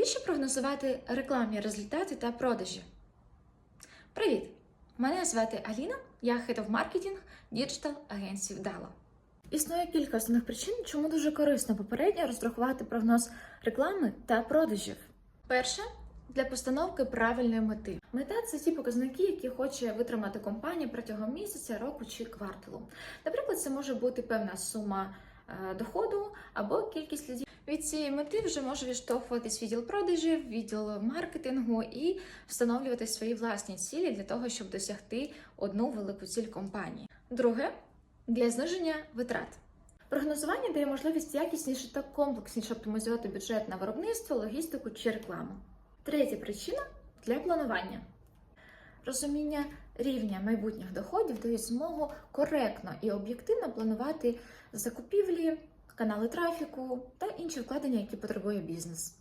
Навіщо прогнозувати рекламні результати та продажі? Привіт! Мене звати Аліна, я Head of Marketing Digital агенції Вдало. Існує кілька основних причин, чому дуже корисно попередньо розрахувати прогноз реклами та продажів. Перше для постановки правильної мети. Мета це ті показники, які хоче витримати компанія протягом місяця, року чи кварталу. Наприклад, це може бути певна сума е, доходу або кількість людей. Від цієї мети вже може відштовхуватись відділ продажів, відділ маркетингу і встановлювати свої власні цілі для того, щоб досягти одну велику ціль компанії. Друге для зниження витрат. Прогнозування дає можливість якісніше та комплексніше оптимізувати бюджет на виробництво, логістику чи рекламу. Третя причина для планування. Розуміння рівня майбутніх доходів дає змогу коректно і об'єктивно планувати закупівлі, канали трафіку та інші вкладення, які потребує бізнес.